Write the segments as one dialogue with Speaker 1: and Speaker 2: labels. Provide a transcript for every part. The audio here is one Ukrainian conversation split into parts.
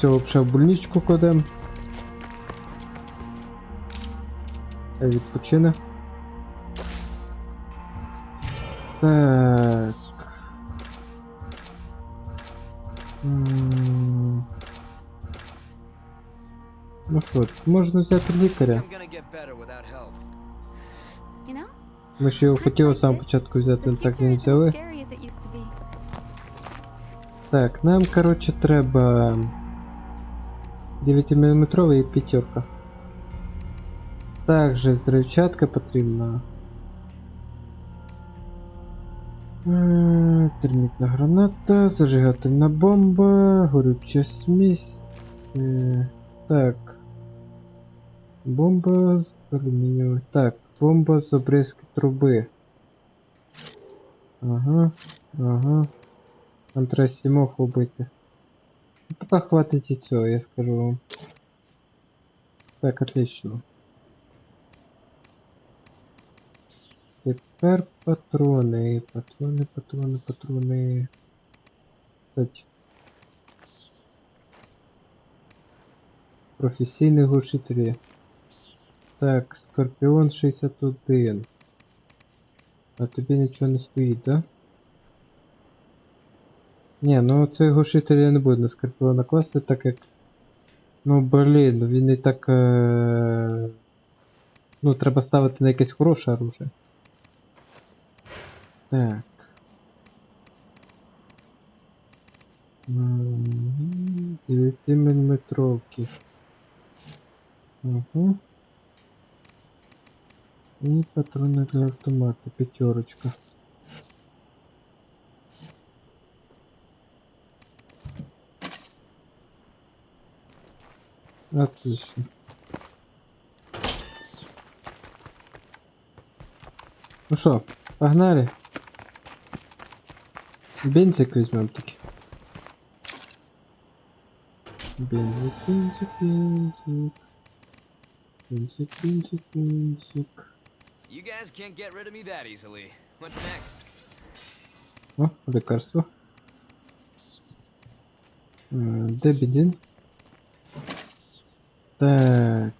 Speaker 1: цього взагалі в больничку кладем. Хай відпочине. Так. М. Ну що, тут можна взяти лікаря. Ми ж його хотіли з самого початку взяти, але так не взяли. Так, нам, короче, треба 9 мм і пятерка. Также взрывчатка потрібна. Термітна граната, зажигательна бомба, горюча смесь. Е, Так. Бомба з алюмінієвої. Так, бомба з обрізки труби. Ага, ага. Треба убити. Пока цього, я скажу вам. Так, отлично. Тепер патрони, патрони, патрони, патрони. Кстати. Професійні глушителі. Так, Скорпіон 61. А тобі нічого не стоїть, да? Ні, ну цей глушитель я не буду на Скорпіона класти, так як. Ну блін, він і так. Е... Ну, треба ставити на якесь хороше оружие. Так. Мгм, 9 миллиметровки. Угу. І патрони для автомата, пятерочка. Отлично. Ну что, погнали? Бензик возьмем таки. Бензик, бензик, бензик. Бензик, бензик, бензик.
Speaker 2: You guys can't get rid of me that easily. What's next?
Speaker 1: О, лекарство. Е, Де бензин? Так.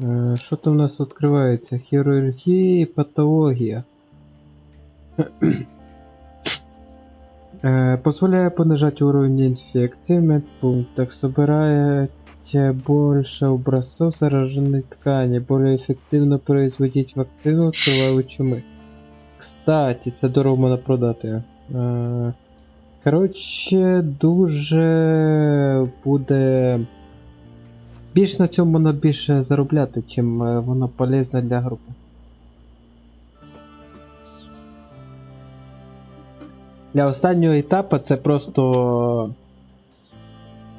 Speaker 1: Е, Що там у нас відкривається? Хірургія і патологія. Е, Позволяє понижать уровень инфекции в медпунктах, собирает больше образцов зараженной ткани, более эффективно производить вакцину от чумы. Кстати, це дорого можна продати. Коротше, дуже буде. Більш на цьому можна більше заробляти, чим е, воно полезне для групи. Для останнього етапу це просто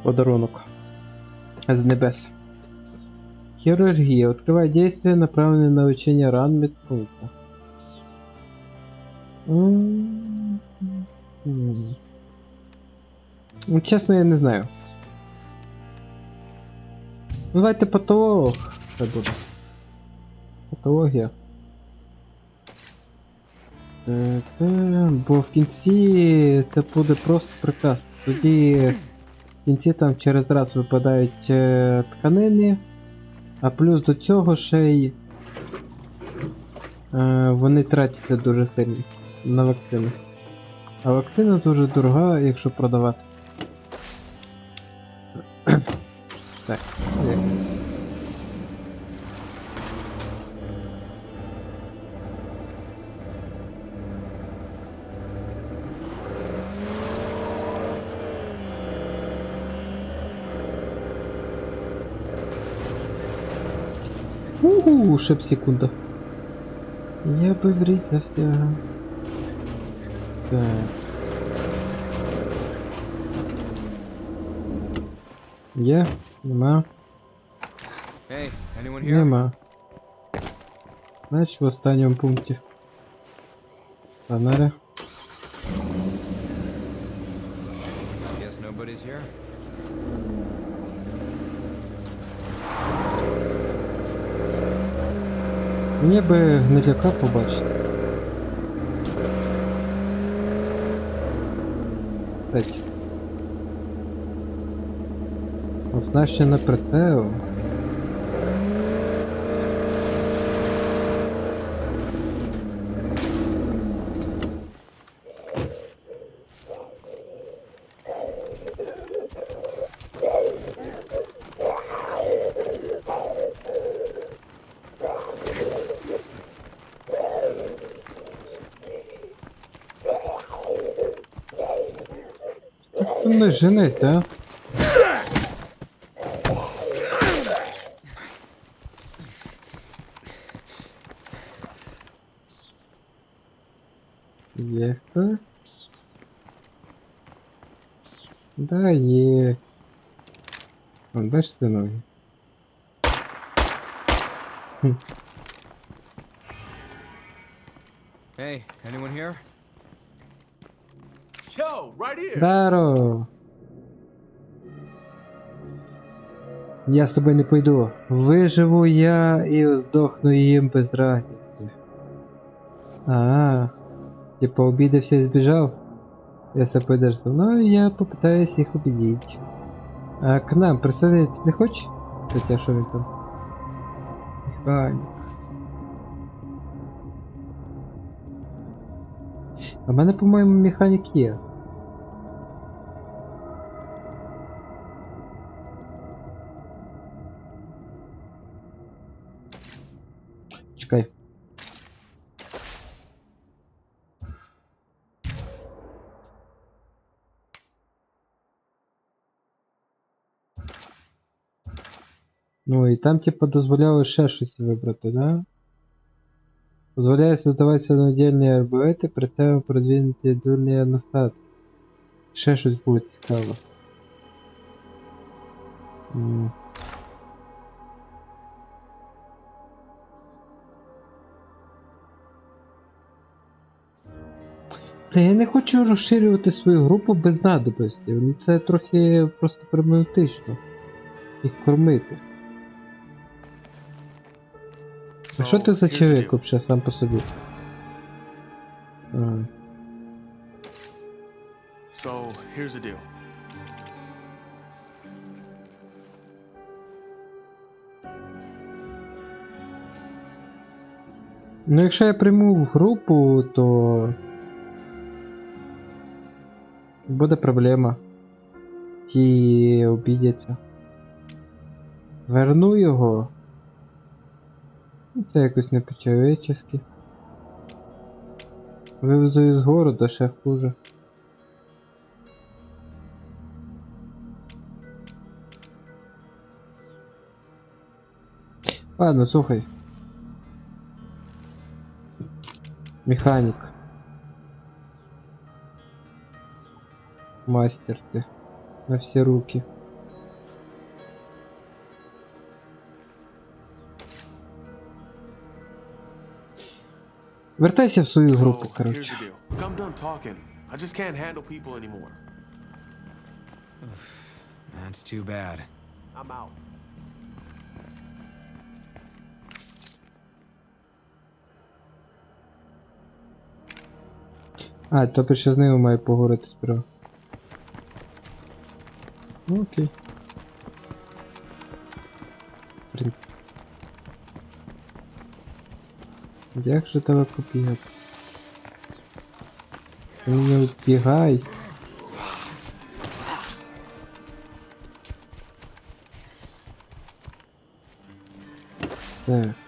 Speaker 1: подарунок з небес. Хірургія. Открывай действия, направленные на лечение ран медпункта. М. Ну, чесно, я не знаю. Ну, давайте патолог. Це буде. Патологія. Так, бо в кінці це буде просто приказ. Тоді в кінці там через раз випадають е, тканини, а плюс до цього ще й е, вони тратяться дуже сильно на вакцину. А вакцина дуже дорога, якщо продавати. Так, як? Угу, ще б секунда. Я би врізався. Так. Є? Нема?
Speaker 2: Hey?
Speaker 1: Нема. Значить в останньому пункті. Погнали.
Speaker 2: Nobody's here.
Speaker 1: Мені би гниляка побачити. Оснащена прицелом. Хто не женить, а? Є хто? Да, є. Вон, бачите ноги?
Speaker 2: Hey, anyone here?
Speaker 3: Yo, right here.
Speaker 1: Даро! Я з тобою не пойду. Виживу я і здохну їм без разниці. А, Типа обідався і збіжав? Если пойдеш за мною, я попытаюсь їх убедить. А к нам присоединиться не хочеш? Хоча що він там? Механік. А в мене, по-моєму, механік є. Ну і там типа дозволяли ще щось вибрати, да? Дозволяє создавати самодільні арбалети, при цьому продвинуті дульні насад. Ще щось буде цікаво. Та я не хочу розширювати свою групу без надобності. Це трохи просто проблематично. Їх кормити. А що ти за чоловік вообще сам по собі? А,
Speaker 3: So here's the deal.
Speaker 1: Ну якщо я прийму в групу, то буде проблема. Ті обідяться. Верну його. Ну, Це якось не по-человечески. Вивезу із города ще хуже. Ладно, слухай. Механик. Мастер ты. На все руки. Вертайся в свою.
Speaker 3: I just can't handle people anymore.
Speaker 2: That's too bad.
Speaker 3: I'm out.
Speaker 1: А, то ще з ними має поговорити справа. Ну, окей. Як же тебе побігати? Ти не вбігай. Так.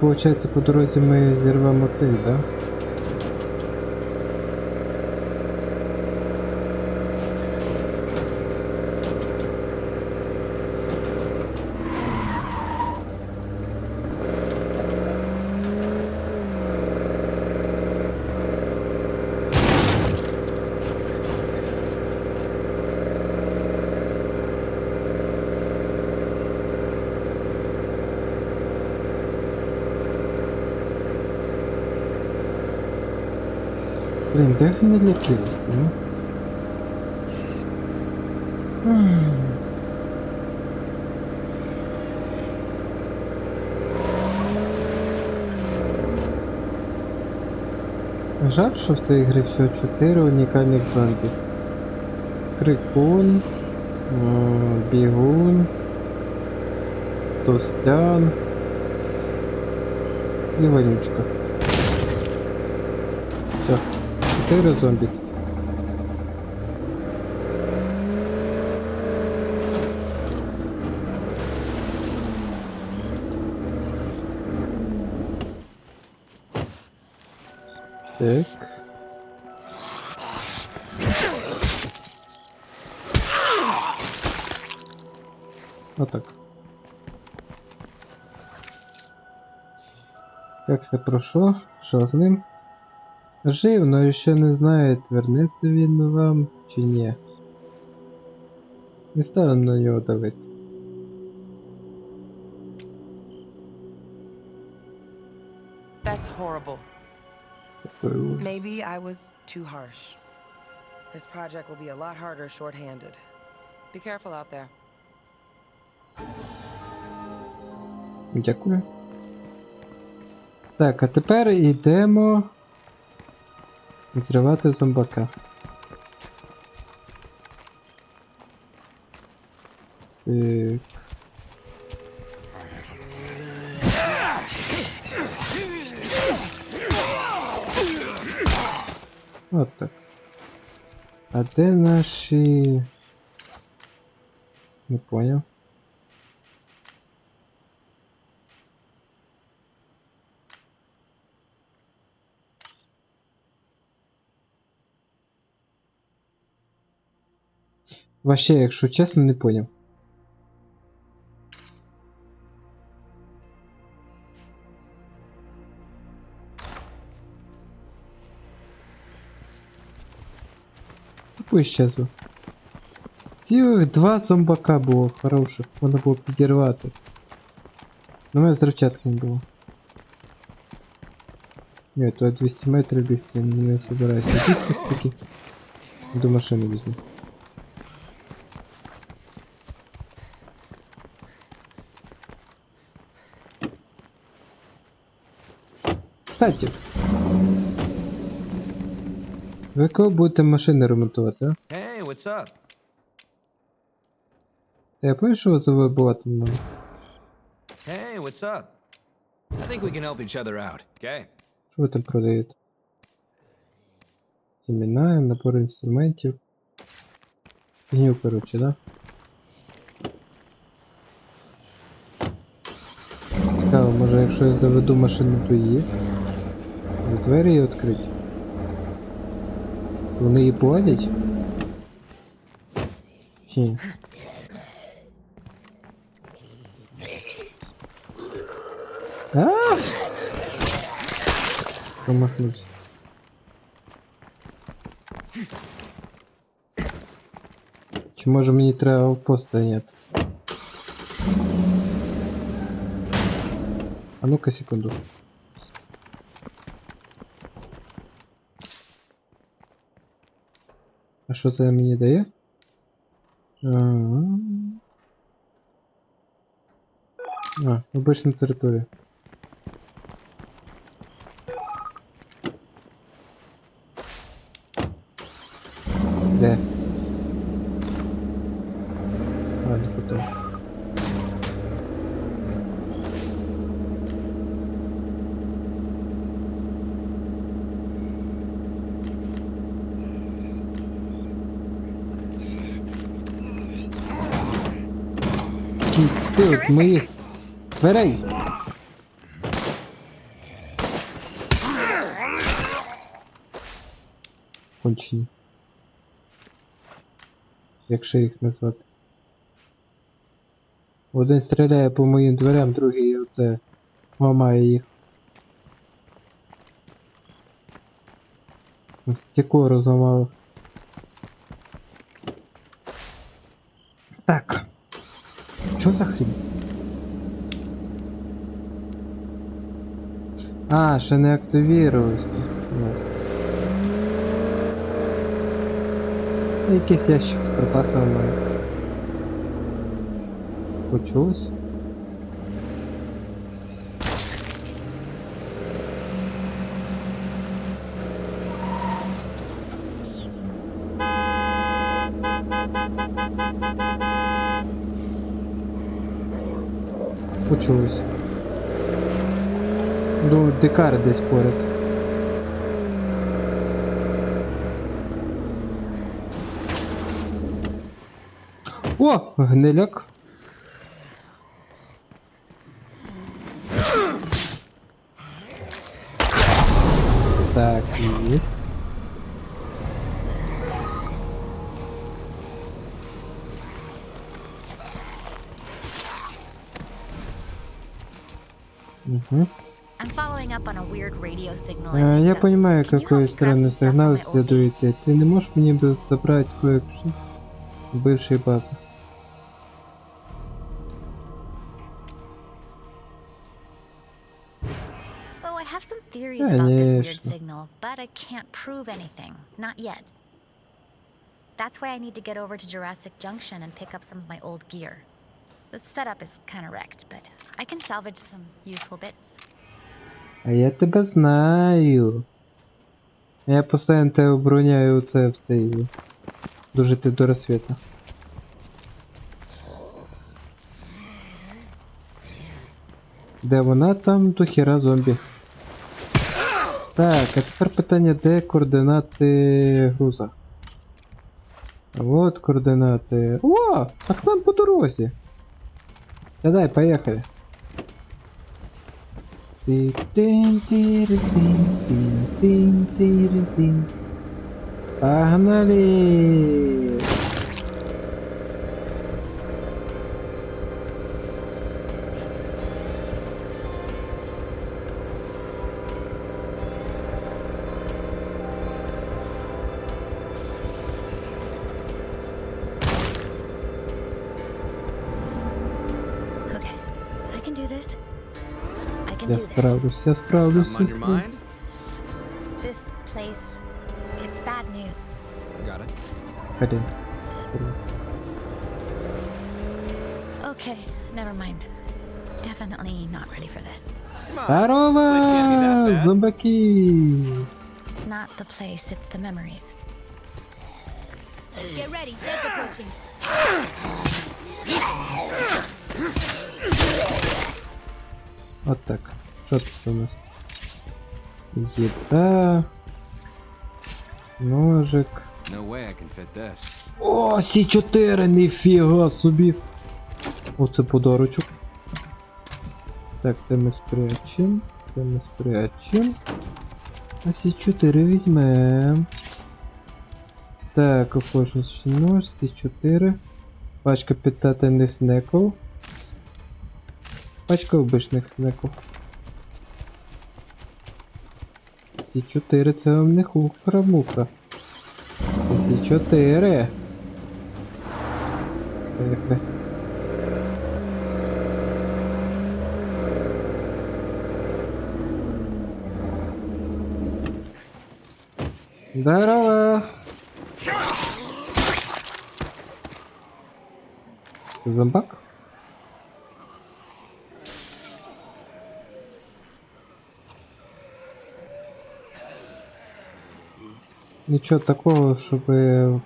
Speaker 1: Виходить по дорозі ми зірвемо тих, да? Де він відлетів? Жаль, що в цій грі всього 4 унікальних зомбі. Крикун, бігун, тостян і вонючка. 4 зомбі. Так. Отак. Як це пройшло? Що з ним? Жив, но ще не знає, вернеться він вам чи ні. Не станемо на нього давити.
Speaker 4: That's horrible. Maybe I was too harsh. This project will be a lot harder short-handed. Be careful out there.
Speaker 1: Дякую. Так, а тепер йдемо відривати зомбака. Так. От так. А де наші... Не понял. Вообще, якщо чесно, не поняв. Тупо исчезло. Цілих два зомбака було хороших, можна було підірвати. Ну, у мене взрывчатки не було. Ні, то я 200 метрів бігти не собираюся. Бігти таки. До машини візьму. Кстати. Ви коли будете машини ремонтувати, а?
Speaker 2: Hey, what's up?
Speaker 1: Я пам'ятаю, що ви завибувати мене?
Speaker 2: Hey, what's up? I think we can help each other out. Okay.
Speaker 1: Що ви там продаєте? Семена, набор інструментів. Гнів, коротше, да? Цікаво, може якщо я заведу машину її, то двері її відкриті. Вони її платять? Чи? ні? А! Промахнувся. Чи може мені треба пост зайняти? А ну-ка секунду. Що це мені дає? А, А, обична територія. Де? А, не потом. Ти, ти от моїх дверей! Кончені. Якщо їх назвати. Один стріляє по моїм дверям, другий оце ламає їх. Стекло розламало. Так. Що за хрень? А, ще не активірувався. Ну. Якийсь ящик з припасами має. Ну, десь поряд. О, гниляк. Так, є. Угу.
Speaker 5: I'm following up on a weird radio signal. I
Speaker 1: А, я
Speaker 5: picked up.
Speaker 1: понимаю,
Speaker 5: Can you help
Speaker 1: какой
Speaker 5: me grab
Speaker 1: странный
Speaker 5: some stuff from
Speaker 1: сигнал
Speaker 5: my old
Speaker 1: следует
Speaker 5: base?
Speaker 1: идти. Ты не можешь мне бы забрать кое-что с бывшей базы?
Speaker 5: So I have some theories
Speaker 1: Yeah,
Speaker 5: about this
Speaker 1: yeah,
Speaker 5: weird
Speaker 1: sure.
Speaker 5: signal, but I can't prove anything. Not yet. That's why I need to get over to Jurassic Junction and pick up some of my old gear. The setup is kind of wrecked, but I can salvage some useful bits.
Speaker 1: А я тебе знаю. Я постійно тебе обороняю це все і дожити до розсвіту. Де вона там до хіра зомбі. Так, а тепер питання, де координати груза? Вот координати. О! А к нам по дорозі. Давай, поехали.
Speaker 5: Ahnali.
Speaker 1: справлюсь, я справлюсь.
Speaker 2: Something on your
Speaker 1: сестру.
Speaker 2: mind?
Speaker 5: This place, it's bad news.
Speaker 2: Got it.
Speaker 1: Блін.
Speaker 5: Okay, never mind. Definitely not ready for this.
Speaker 1: Здорово!
Speaker 2: can't be that bad.
Speaker 1: Зомбаки!
Speaker 5: Not the place, it's the memories.
Speaker 6: Get ready, death approaching.
Speaker 1: От так. Що тут у нас? Їда. Ножик.
Speaker 2: No way I can fit this.
Speaker 1: О, сі 4 ніфіга собі. Оце подарочок. Так, це ми спрячем. Це ми спрячем. А сі 4 візьмем. Так, охочний нож, сі 4. Пачка питательних снеків. Пачка обичних снеків. 4 це вам не хухра-муха. Сі 4. Поїхали. Здорово! Зомбак? Ничего такого, чтобы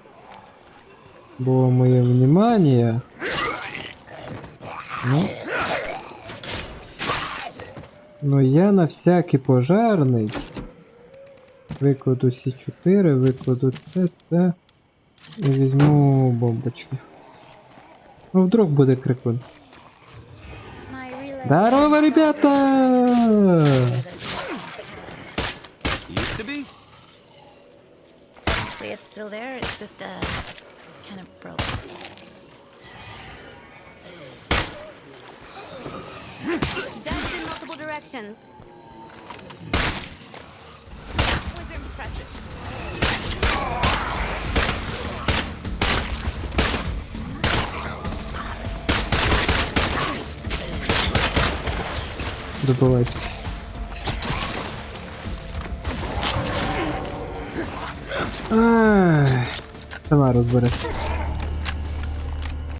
Speaker 1: было мое внимание. Ну. Но я на всякий пожарний викладу всі 4, викладу це, це і візьму бомбочки. Ну вдруг буде крикун. Здорово, ребята!
Speaker 5: Technically, it's still there. It's just uh, it's kind of broke.
Speaker 6: That's in multiple directions. Was impressive.
Speaker 1: Добивайся. Ah, tá maravilhoso.